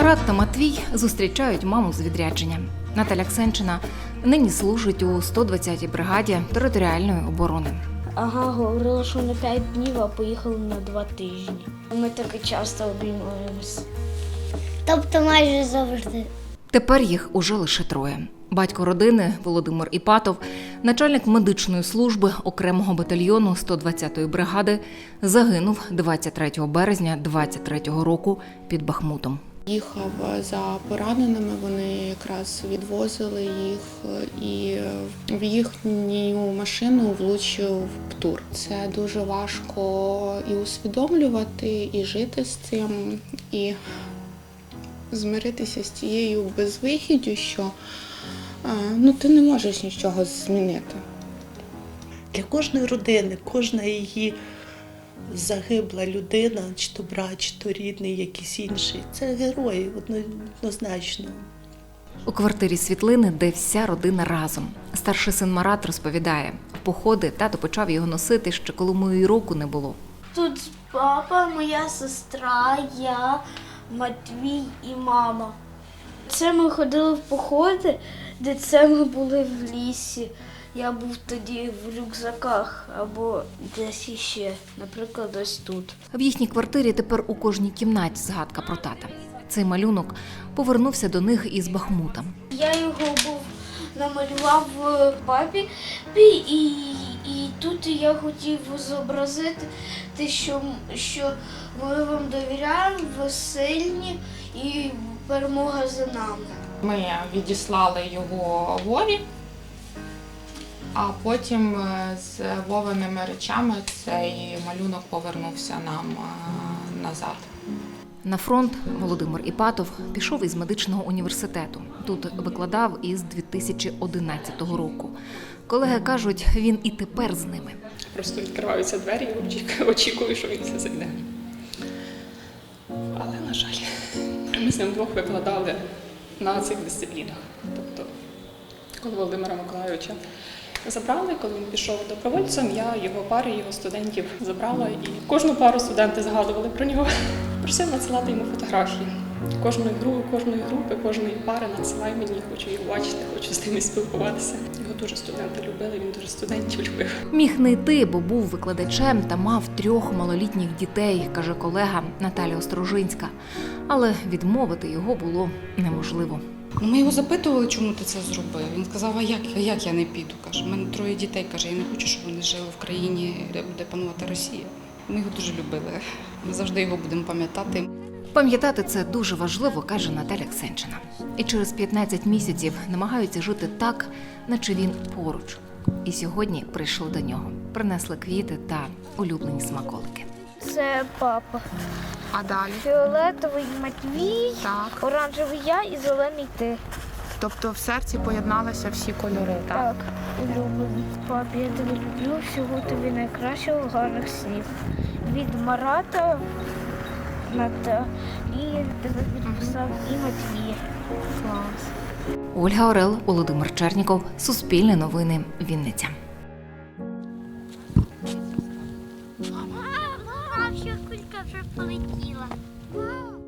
Марат та Матвій зустрічають маму з відрядження. Наталя Ксенчина нині служить у 120-й бригаді територіальної оборони. Ага, говорила, що на 5 днів, а поїхали на 2 тижні. Ми таки часто обіймаємось. Тобто майже завжди. Тепер їх уже лише троє. Батько родини Володимир Іпатов, начальник медичної служби окремого батальйону 120-ї бригади, загинув 23 березня 23-го року під Бахмутом. Їхав за пораненими, вони якраз відвозили їх, і в їхню машину влучив птур. Це дуже важко і усвідомлювати, і жити з цим, і змиритися з тією безвихіддю, що е, ну, ти не можеш нічого змінити. Для кожної родини, кожна її загибла людина, чи то брат, чи то рідний, якийсь інший. Це герої однозначно. У квартирі світлини, де вся родина разом. Старший син Марат розповідає, в походи тато почав його носити ще коли моєї року не було. Тут папа, моя сестра, я, Матвій і мама. Це ми ходили в походи, де це ми були в лісі. Я був тоді в рюкзаках або десь іще, наприклад, ось тут. В їхній квартирі тепер у кожній кімнаті згадка про тата. Цей малюнок повернувся до них із Бахмута. Я його був намалював е, папі, і, і тут я хотів зобразити, те, що, що ми вам довіряємо, ви сильні і перемога за нами. Ми відіслали його Вові, а потім е, з Вовиними речами цей малюнок повернувся нам е, назад. На фронт Володимир Іпатов пішов із медичного університету. Тут викладав із 2011 року. Колеги кажуть, він і тепер з ними. Просто відкриваються двері і очікую- очікую, що він все зайде. Але, на жаль, ми з ним двох викладали на цих дисциплінах. Тобто, коли Володимира Миколайовича забрали, коли він пішов добровольцем, я його пари, його студентів забрала і кожну пару студенти згадували про нього. Просив надсилати йому фотографії. Кожної групи, кожної групи, кожної пари надсилай мені, хочу їх бачити, хочу з ними спілкуватися. Його дуже студенти любили, він дуже студентів любив. Міг не йти, бо був викладачем та мав трьох малолітніх дітей, каже колега Наталя Острожинська. Але відмовити його було неможливо. Ну, Ми його запитували, чому ти це зробив. Він сказав, а як, а як я не піду? Каже, у мене троє дітей. Каже, я не хочу, щоб вони жили в країні, де буде панувати Росія. Ми його дуже любили. Ми завжди його будемо пам'ятати. Пам'ятати це дуже важливо, каже Наталя Ксенчина. І через 15 місяців намагаються жити так, наче він поруч. І сьогодні прийшли до нього, принесли квіти та улюблені смаколики. Це папа. А далі? Фіолетовий Матвій, Так. оранжевий я і зелений ти. Тобто в серці поєдналися всі кольори, так? Так, улюблений. Папі, я тебе люблю, всього тобі найкращого, гарних снів. Від Марата Ната і тебе підписав і Матвій. Клас. Ольга Орел, Володимир Черніков, Суспільне новини, Вінниця. Вау, що кулька вже полетіла. Вау!